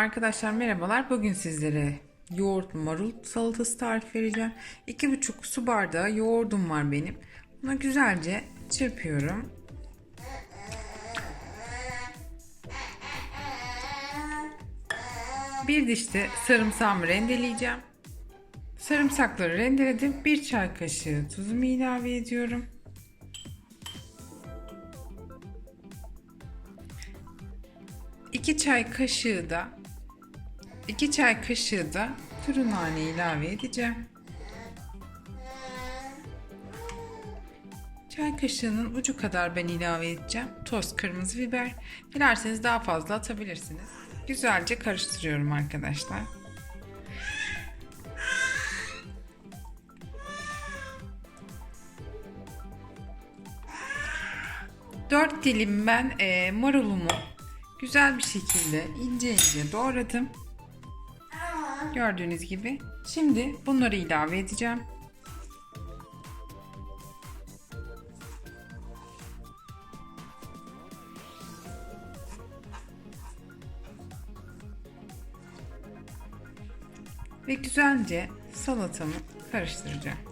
Arkadaşlar merhabalar. Bugün sizlere yoğurt marul salatası tarifi vereceğim. 2,5 su bardağı yoğurdum var benim. Bunu güzelce çırpıyorum. Bir diş de sarımsağımı rendeleyeceğim. Sarımsakları rendeledim. Bir çay kaşığı tuzumu ilave ediyorum. İki çay kaşığı da 2 çay kaşığı da kuru nane ilave edeceğim. Çay kaşığının ucu kadar ben ilave edeceğim. Toz kırmızı biber. Dilerseniz daha fazla atabilirsiniz. Güzelce karıştırıyorum arkadaşlar. Dört dilim ben e, marulumu güzel bir şekilde ince ince doğradım. Gördüğünüz gibi. Şimdi bunları ilave edeceğim. Ve güzelce salatamı karıştıracağım.